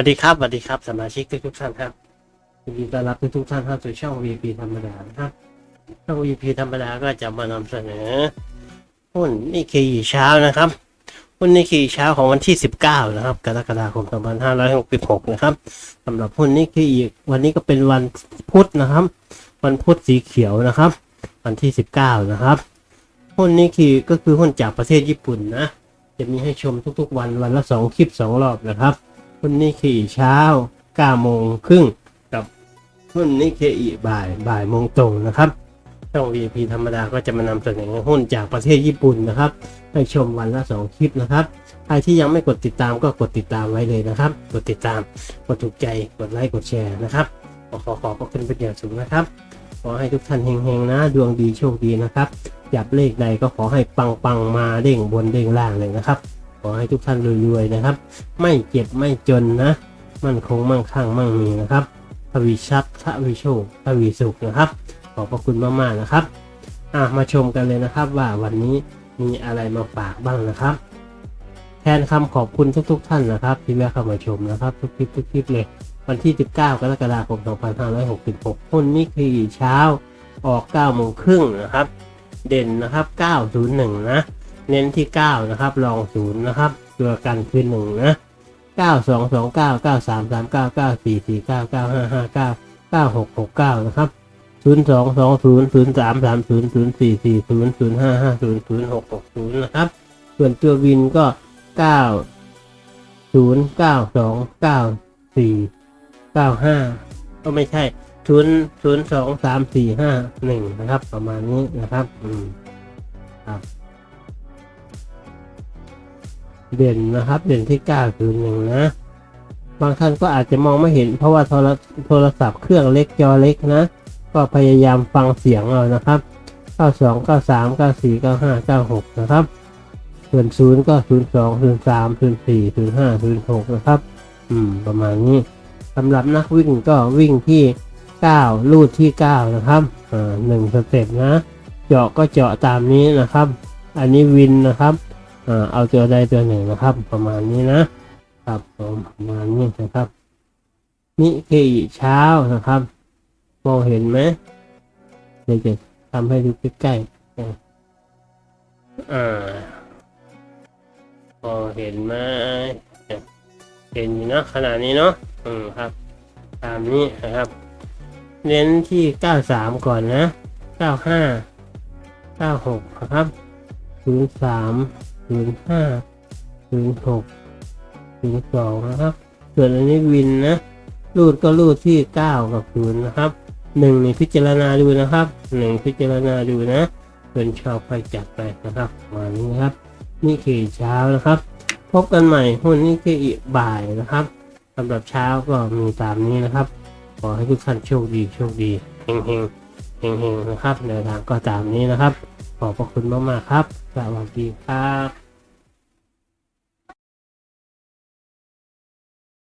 วัสดีครับสวัสดีครับสมาชิกทุกๆท่านครับยินดีต้อนรับทุกๆท่านเข้าสู่ช่อง VP ธรรมดานะครับช่อง VP ธรรมดาก็จะมานำเสนอหุ้นนิเคอีเช้านะครับหุ้นนิเคอีเช้าของวันที่ 19 นะครับ กรกฎาคม 2566 นะครับสำหรับหุ้นนิเคอีวันนี้ก็เป็นวันพุธนะครับ วันพุธสีเขียวนะครับ วันที่ 19 นะครับหุ้นนิเคอีก็คือหุ้นจากประเทศญี่ปุ่นนะจะมีให้ชมทุกๆ วันวันละสองคลิปสองรอบนะครับ หุ้นนิเคอีเช้า9โมงครึ่งกับหุ้นนิเคอีบ่ายบ่ายโมงตรงนะครับช่อง VIP ธรรมดาก็จะมานำเสนอหุ้นจากประเทศญี่ปุ่นนะครับให้ชมวันละสองคลิปนะครับใครที่ยังไม่กดติดตามก็กดติดตามไว้เลยนะครับ กดติดตามกดถูกใจกดไลค์กดแชร์นะครับขอขอขอบพระคุณเป็นอย่างสูงนะครับ ขอให้ทุกท่านเฮงๆนะ ดวงดีโชคดีนะครับจับเลขใดก็ขอให้ปังๆมาเด้งบนเด้งล่างเลยนะครับ ขอให้ทุกท่านรวยๆนะครับ ไม่เจ็บไม่จนนะ มั่นคงมั่งคั่งมั่งมีนะครับทวีชัพทวีโชคทวีสุขนะครับ ขอบพระคุณมากๆนะครับอะมาชมกันเลยนะครับว่าวันนี้มีอะไรมาฝากบ้างนะครับ แทนคำขอบคุณทุก ๆ ท่านนะครับ ที่แวะเข้ามาชมนะครับ ทุกคลิปทุกคลิปเลย วันที่ 19 กรกฎาคม 2566หุ้นนี่คือเช้าออก9โมงครึ่งนะครับ เด่นนะครับ 901 นะ เน้นที่ 9 นะครับรอง0นะครับ ตัวกันคือ1นะ9229 9339 9449 9559 9669 นะครับ 0220 0330 0440 0550 0660 นะครับ ส่วนตัววินก็ 9 0 9 2 9 4 9 5 ก็ไม่ใช่ 0 0 2 3 4 5 1 นะครับ ประมาณนี้นะครับ อืมครับ เด่นนะครับเด่นที่9คือ1นะ บางท่านก็อาจจะมองไม่เห็น เพราะว่าโทรโทรศัพท์เครื่องเล็กจอเล็กนะ ก็พยายามฟังเสียงเอานะครับ92 93 94 95 96นะครับ ส่วน0ก็02 03 04 05 06นะครับ อืม ประมาณนี้สำหรับนักวิ่งก็วิ่งที่9ลูดที่9นะครับอ่าหนึ่งสเต็ปนะ เจาะก็เจาะตามนี้นะครับ อันนี้วินนะครับ เอาตัวใดตัวหนึ่งนะครับ ประมาณนี้นะครับผมประมาณนี้นะครับนิเคอิเช้านะครับมองเห็นไหมเดี๋ยวจะทำให้ดูใกล้ๆอ่าพอเห็นไหมเห็นอยู่นะขนาดนี้เนาะอืมครับ ตามนี้นะครับเน้นที่ 93 ก่อนนะ 95 96 นะครับ 03 05 06 02นะครับ ส่วนอันนี้วินนะ รูดก็รูดที่9กับ0นะครับหนึ่งนี่พิจารณาดูนะครับหนึ่งพิจารณาดูนะเป็นชอบไปจัดไปนะครับมานี้ครับ นี่คือเช้านะครับ พบกันใหม่หุ้นนี่คืออีกบ่ายนะครับสำหรับเช้าก็มีตามนี้นะครับ ขอให้ทุกท่านโชคดีโชคดีเฮงเฮงเฮงเฮงนะครับในทางก็ตามนี้นะครับ ขอบพระคุณมากๆครับ สวัสดีครับ